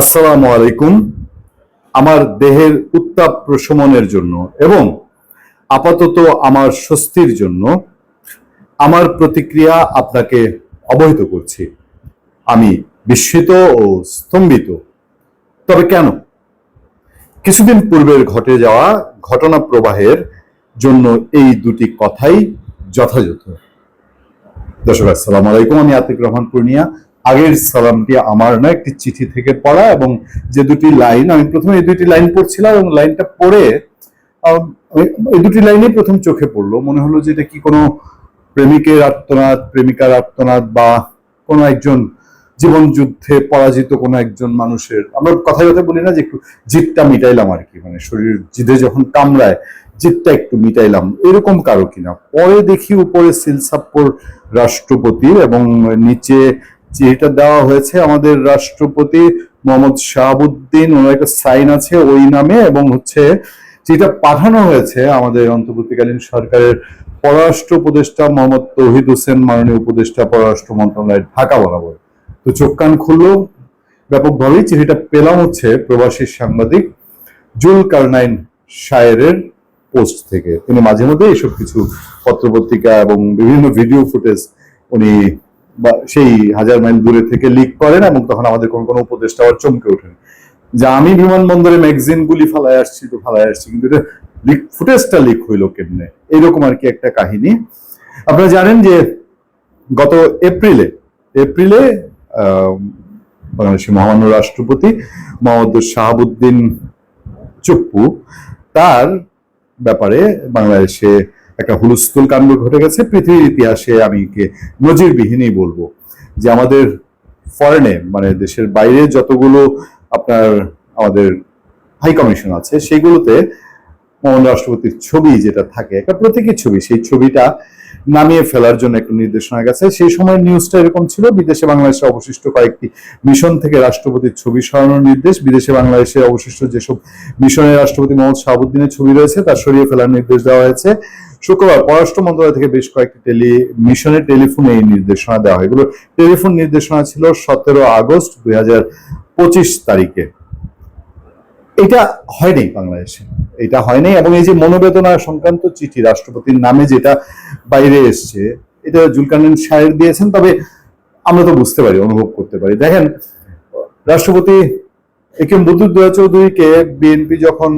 আসসালামু আলাইকুম। আমার দেহের উত্তাপ প্রশমনের জন্য এবং আপাতত আমার স্বস্তির জন্য আমার প্রতিক্রিয়া আপনাকে অবহিত করছি। আমি বিস্মিত ও স্তম্ভিত। তবে কেন? কিছুদিন পূর্বের ঘটে যাওয়া ঘটনা প্রবাহের জন্য এই দুটি কথাই যথাযথ। দর্শক, আসসালামু আলাইকুম। আমি আতিক রহমান পূর্ণিয়া। আগের সালামটি আমার না, একটি চিঠি থেকে পড়া এবং যে দুটি লাইন, আমি প্রথমে এই দুটি লাইন পড়ছিলাম এবং লাইনটা পড়ে এই দুটি লাইনই প্রথম চোখে পড়ল। মনে হলো যে এটা কি কোনো প্রেমিকের আত্মনাদ প্রেমিকার আত্মনাদ বা কোনো একজন জীবন যুদ্ধে পরাজিত কোনো একজন মানুষের। আমরা কথায় কথা বলি না যে একটু জিতটা মিটাইলাম আর কি মানে শরীর জিদে যখন কামড়ায় জিতটা একটু মিটাইলাম। এরকম কারও কিনা। পরে দেখি উপরে সিলসাপ্পর রাষ্ট্রপতির এবং নিচে যেটা দেওয়া হয়েছে আমাদের রাষ্ট্রপতি মোহাম্মদ শাহাবুদ্দিন, ওনার একটা সাইন আছে ওই নামে এবং হচ্ছে যেটা পাঠানো হয়েছে আমাদের অন্তর্বর্তীকালীন সরকারের পররাষ্ট্র উপদেষ্টা মোহাম্মদ তৌহিদ হোসেন, মাননীয় উপদেষ্টা পররাষ্ট্র মন্ত্রণালয়ের ঢাকা বরাবর। তো চোখ কান খুললো, ব্যাপকভাবেই চিঠিটা পেলাম হচ্ছে প্রবাসী সাংবাদিক জুল কারনাইন শায়েরের পোস্ট থেকে। তিনি মাঝে মধ্যে এইসব কিছু পত্রপত্রিকা এবং বিভিন্ন ভিডিও ফুটেজ উনি বা সেই হাজার মাইল দূরে থেকে লিক করেন এবং তখন আমাদের কোন কোন উপদেষ্টা আবার চমকে ওঠেন। যে আমি বিমানবন্দরে ম্যাগজিন গুলি ফালায় আসছি, তো ফালায় আসছি, কিন্তু এটা লিক ফুটেজটা লিক হইল কেমনে? এইরকম আর কি একটা কাহিনী। আপনারা জানেন যে গত এপ্রিলে এপ্রিলে বাংলাদেশের মহামান্য রাষ্ট্রপতি মোহাম্মদ শাহাবুদ্দিন চুপ্পু তার ব্যাপারে বাংলাদেশে একটা হুলস্থুল কাণ্ড ঘটে গেছে। পৃথিবীর ইতিহাসে আমি কে নজিরবিহীনই বলব। যে আমাদের ফরেনে মানে দেশের বাইরে যতগুলো আপনার আমাদের হাই কমিশন আছে, সেগুলোতে মহান রাষ্ট্রপতির ছবি যেটা থাকে, একটা প্রতীকী ছবি, সেই ছবিটা নামিয়ে ফেলার জন্য একটা নির্দেশনা গেছে। সেই সময় নিউজটা এরকম ছিল, বিদেশে বাংলাদেশে অবশিষ্ট কয়েকটি মিশন থেকে রাষ্ট্রপতির ছবি সরানোর নির্দেশ, বিদেশে বাংলাদেশে অবশিষ্ট যেসব মিশনে রাষ্ট্রপতি মোহাম্মদ শাহাবুদ্দিনের ছবি রয়েছে, তা সরিয়ে ফেলার নির্দেশ দেওয়া হয়েছে। শুক্রবার পররাষ্ট্র মন্ত্রণালয় থেকে বেশ কয়েকটি টেলি মিশনের টেলিফোনে এই নির্দেশনা দেওয়া হয়। এগুলো টেলিফোন নির্দেশনা ছিল সতেরো আগস্ট দুই তারিখে। এটা হয়নি বাংলাদেশে। এটা হয়নি এবং এই যে মনোবেদনা সংক্রান্ত চিঠি রাষ্ট্রপতির নামে যেটা বাইরে এসছে, এটা জুলকারনাইন শায়ের দিয়েছেন, তবে আমরা তো বুঝতে পারি, অনুভব করতে পারি। দেখেন, রাষ্ট্রপতি এ কে বদরুদ্দোজা চৌধুরীকে বিএনপি যখন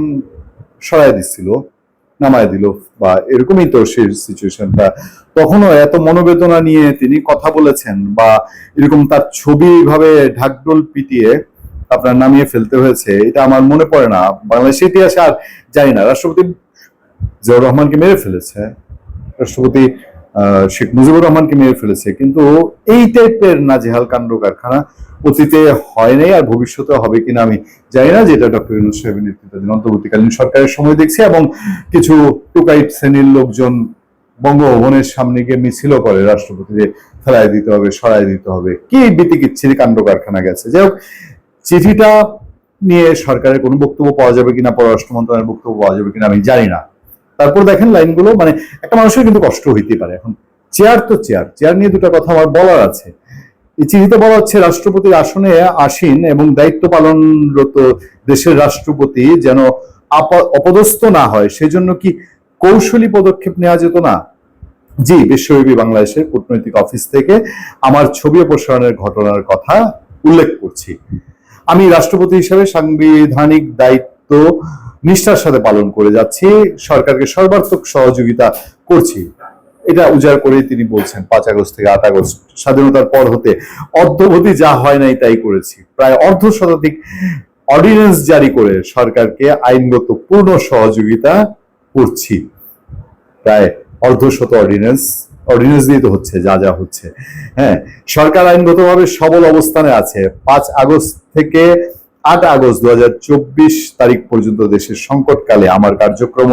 সরাই দিচ্ছিল নামায় দিল বা এরকমই তো সেই সিচুয়েশনটা তখনও এত মনোবেদনা নিয়ে তিনি কথা বলেছেন বা এরকম তার ছবি এইভাবে ঢাকডোল পিটিয়ে আপনার নামিয়ে ফেলতে হয়েছে, এটা আমার মনে পড়ে না। বাংলাদেশের ইতিহাসে আর জানি না। রাষ্ট্রপতি জিয়াউর রহমানকে মেরে ফেলেছে, রাষ্ট্রপতি শেখ মুজিবুর রহমানকে মেরে ফেলেছে। কিন্তু এই টাইপের নাজেহাল কাণ্ড কারখানা অতীতে হয় নাই আর ভবিষ্যতে হবে কিনা আমি জানি না, যেটা ডক্টর ইউনুস সাহেবের নেতৃত্বাধীন অন্তর্বর্তীকালীন সরকারের সময় দেখছি এবং কিছু টুকাইট শ্রেণির লোকজন বঙ্গভবনের সামনে গিয়ে মিছিলও করে রাষ্ট্রপতিকে ফেলাই দিতে হবে সরাই দিতে হবে। কি বিতিকিচ্ছিরি কাণ্ড কারখানা গেছে। যাই হোক, চিঠিটা নিয়ে সরকারের কোনো বক্তব্য পাওয়া যাবে কিনা, পররাষ্ট্র মন্ত্রণালয়ের বক্তব্য পাওয়া যাবে কিনা আমি জানি না। তারপর দেখেন লাইনগুলো মানে একটা মানুষের কিন্তু কষ্ট হইতে পারে। এখন চেয়ার তো চেয়ার চেয়ার নিয়ে দুটো কথা আমার বলার আছে। চিঠিতে বলা হচ্ছে রাষ্ট্রপতির আসনে আসীন এবং দায়িত্ব পালনরত দেশের রাষ্ট্রপতি যেন অপদস্থ না হয়। সেজন্য কি কৌশলী পদক্ষেপ নেওয়া যেত না? জি, বিশ্বব্যাপী বাংলাদেশের কূটনৈতিক অফিস থেকে আমার ছবি অপসারণের ঘটনার কথা উল্লেখ করছি। আমি রাষ্ট্রপতি হিসেবে সাংবিধানিক দায়িত্ব নিষ্ঠার সাথে পালন করে যাচ্ছি, সরকারকে সর্বাত্মক সহযোগিতা করছি। এটা উজাড় করেই তিনি বলছেন, পাঁচ আগস্ট থেকে আট আগস্ট স্বাধীনতার পর হতে অদ্যবধি যা হয় নাই তাই করেছি। প্রায় অর্ধ শতাধিক অর্ডিন্যান্স জারি করে সরকারকে আইনগত পূর্ণ সহযোগিতা করছি। প্রায় অর্ধশত অর্ডিন্যান্স অর্ডিন্যান্স দিয়ে তো হচ্ছে, যা যা হচ্ছে। হ্যাঁ সরকার আইনগতভাবে সবল অবস্থানে আছে। পাঁচ আগস্ট থেকে আট আগস্ট দু হাজার চব্বিশ তারিখ পর্যন্ত দেশের সংকটকালে আমার কার্যক্রম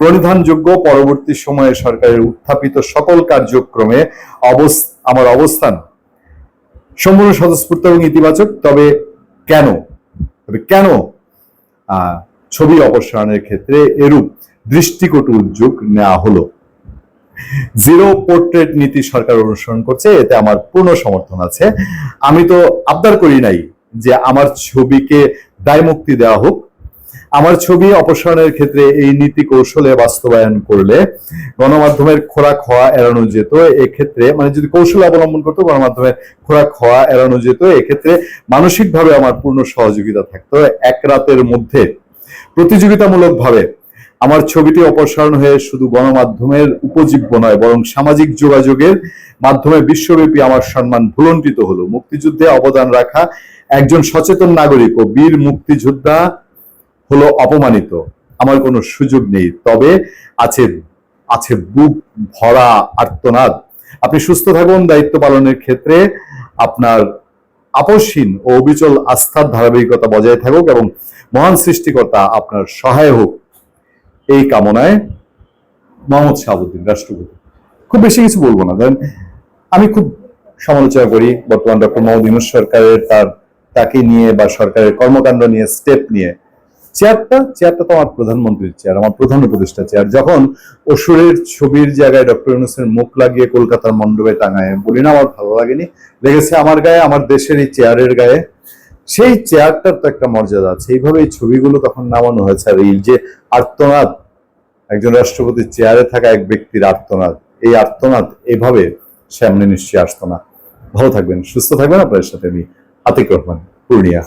প্রণিধানযোগ্য পরবর্তী সময়ে সরকারের উত্থাপিত সকল কার্যক্রমে আমার অবস্থান। সম্পূর্ণ স্বতঃস্ফূর্ত এবং ইতিবাচক, তবে কেন? তবে কেন? ছবি অপসারণের ক্ষেত্রে এরূপ দৃষ্টিকটু উদ্যোগ নেওয়া হলো। জিরো পোর্ট্রেট নীতি সরকার অনুসরণ করছে, এতে আমার পূর্ণ সমর্থন আছে। আমি তো আবদার করি নাই যে আমার ছবিকে দায়মুক্তি দেওয়া হোক আমার ছবি অপসারণের ক্ষেত্রে এই নীতি কৌশলে বাস্তবায়ন করলে গণমাধ্যমের খোরাক হওয়া এড়ানো যেত, এক্ষেত্রে মানে যদি কৌশল অবলম্বন করতো, গণমাধ্যমের খোরাক হওয়া এড়ানো যেত, এক্ষেত্রে মানসিকভাবে আমার পূর্ণ সহযোগিতা থাকতো। এক রাতের মধ্যে প্রতিযোগিতামূলকভাবে আমার ছবিটি অপসারণ হয়ে শুধু গণমাধ্যমের উপজীব্য নয়, বরং সামাজিক যোগাযোগের মাধ্যমে বিশ্বব্যাপী আমার সম্মান ভুলণ্ঠিত হলো। মুক্তিযুদ্ধে অবদান রাখা একজন সচেতন নাগরিক ও বীর মুক্তিযোদ্ধা হলো অপমানিত। আমার কোনো সুযোগ নেই। তবে আছে আছে বুক ভরা আর্তনাদ। আপনি সুস্থ থাকুন, দায়িত্ব পালনের ক্ষেত্রে আপনার আপসীন ও অবিচল আস্থার ধারাবাহিকতা বজায় থাকুক এবং মহান সৃষ্টিকর্তা আপনার সহায় হোক। এই কামনায় মোহাম্মদ শাহাবুদ্দিন, রাষ্ট্রপতি। খুব বেশি কিছু বলব না। দেন আমি খুব সমালোচনা করি, বর্তমান ডক্টর মোহাম্মদ সরকারের তার, তাকে নিয়ে বা সরকারের কর্মকাণ্ড নিয়ে, স্টেপ নিয়ে। চেয়ারটা চেয়ারটা তো আমার প্রধানমন্ত্রীর চেয়ার আমার প্রধান উপদেষ্টা চেয়ার যখন অসুরের ছবির জায়গায় ডক্টর ইউনুসের মুখ লাগিয়ে কলকাতার মণ্ডপে টাঙায় বলি, না, আমার ভালো লাগেনি। লেগেছে আমার গায়ে, আমার দেশের এই চেয়ারের গায়ে। সেই চেয়ারটার তো একটা মর্যাদা আছে। এইভাবে এই ছবিগুলো তখন নামানো হয়েছে, আর এই যে আর্তনাদ, একজন রাষ্ট্রপতির চেয়ারে থাকা এক ব্যক্তির আর্তনাদ, এই আর্তনাদ এভাবে সামনে নিশ্চয়ই আসতো না। ভালো থাকবেন, সুস্থ থাকবেন। আপনার সাথে আমি আতিক রহমান, পূর্ণিয়া।